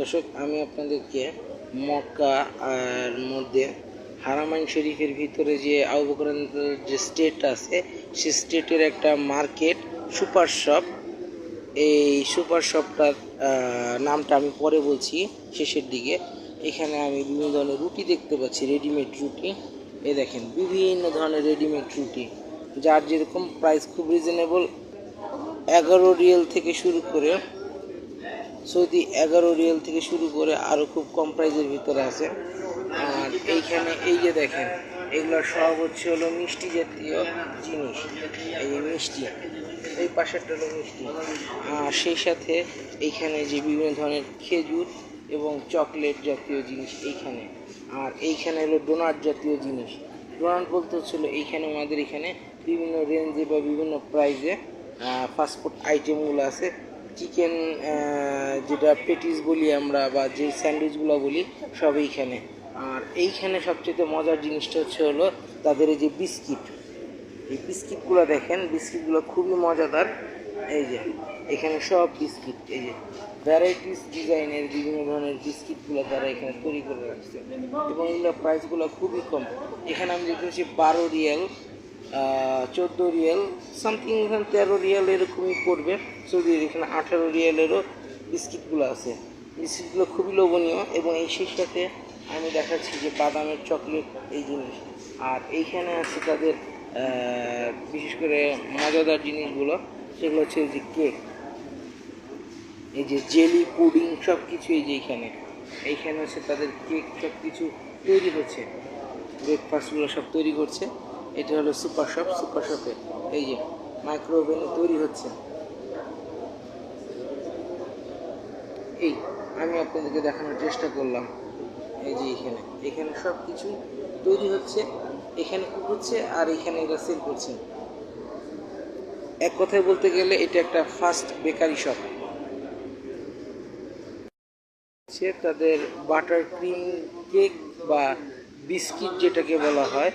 দর্শক, আমি আপনাদেরকে মক্কা আর মধ্যে হারামাইন শরীফের ভিতরে যে আবুবকরের যে স্টেট আছে, সে স্টেটের একটা মার্কেট সুপার শপ এই সুপার শপটার নামটা আমি পরে বলছি শেষের দিকে। এখানে আমি বিভিন্ন ধরনের রুটি দেখতে পাচ্ছি রেডিমেড রুটি। এ দেখেন, বিভিন্ন ধরনের রেডিমেড রুটি, যার যেরকম প্রাইস খুব রিজনেবল এগারো রিয়েল থেকে শুরু করে সৌদি এগারো রিয়েল থেকে শুরু করে আরও খুব কম প্রাইজের ভিতরে আছে। আর এইখানে এই যে দেখেন, এগুলো সব হচ্ছে হলো মিষ্টি জাতীয় জিনিস। এই যে মিষ্টি, এই পাশেরটা হলো মিষ্টি। আর সেই সাথে এইখানে যে বিভিন্ন ধরনের খেজুর এবং চকলেট জাতীয় জিনিস এইখানে। আর এইখানে হলো ডোনাট জাতীয় জিনিস। ডোনাট বলতে হচ্ছিল এইখানে আমাদের এখানে বিভিন্ন রেঞ্জে বা বিভিন্ন প্রাইজে ফাস্টফুড আইটেমগুলো আছে। চিকেন যেটা পেটিস বলি আমরা বা যে স্যান্ডউইচগুলো বলি, সব এইখানে। আর এইখানে সবচেয়ে মজার জিনিসটা হচ্ছে হলো তাদের এই যে বিস্কিট। এই বিস্কিটগুলো দেখেন, বিস্কিটগুলো খুবই মজাদার। এই যে, এখানে সব বিস্কিট, এই যে ভ্যারাইটিস ডিজাইনের বিভিন্ন ধরনের বিস্কিটগুলো তারা এখানে তৈরি করে রাখছে। এবং এগুলোর প্রাইসগুলো খুবই কম। এখানে আমি দেখতে পাচ্ছি বারো রিয়াল। চোদ্দ রিয়াল সামথিং এখানে তেরো রিয়াল এরকমই পড়বে। সৌদির এখানে আঠারো রিয়ালেরও বিস্কিটগুলো আছে। বিস্কিটগুলো খুবই লোভনীয় এবং এই সেই সাথে আমি দেখাচ্ছি যে বাদামের চকলেট এই জিনিস। আর এইখানে আছে তাদের বিশেষ করে মজাদার জিনিসগুলো, সেগুলো হচ্ছে যে কেক। এই যে জেলি, পুডিং সব কিছু এই যে এইখানে। এইখানে হচ্ছে তাদের কেক সব কিছু তৈরি হচ্ছে। ব্রেকফাস্টগুলো সব তৈরি করছে। এটা হলো সুপার শপ, সুপার শপে এই যে মাইক্রোওভেনে তৈরি হচ্ছে। এই, আমি আপনাদেরকে দেখানোর চেষ্টা করলাম। এই যে এখানে এখানে সব কিছু তৈরি হচ্ছে, এখানে কুক হচ্ছে আর এখানে এরা সেল করছে। এক কথায় বলতে গেলে এটা একটা ফাস্ট বেকারি শপ হচ্ছে তাদের বাটার ক্রিম কেক বা বিস্কিট যেটাকে বলা হয়।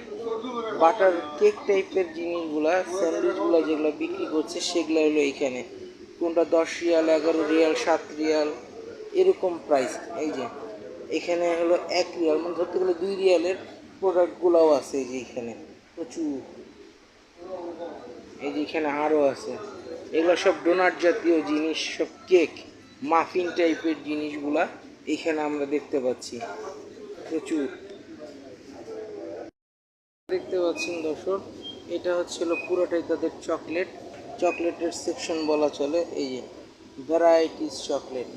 বাটার কেক টাইপের জিনিসগুলা, স্যান্ডউইচগুলো যেগুলো বিক্রি করছে, সেগুলো হলো এইখানে। কোনটা দশ রিয়াল, এগারো রিয়াল, সাত রিয়াল, এরকম প্রাইস এই যে, এখানে হলো এক রিয়াল মানে ধরতে গেলে দুই রিয়ালের প্রোডাক্টগুলোও আছে এই যে এখানে, প্রচুর। এই যে এখানে আরও আছে। এগুলো সব ডোনাট জাতীয় জিনিস, সব কেক মাফিন টাইপের জিনিসগুলা এখানে আমরা দেখতে পাচ্ছি। প্রচুর। দেখতে পাচ্ছেন দর্শক, এটা হচ্ছিল পুরোটাই তাদের চকলেট। চকলেটের সেকশন বলা চলে, এই ভ্যারাইটিস চকলেট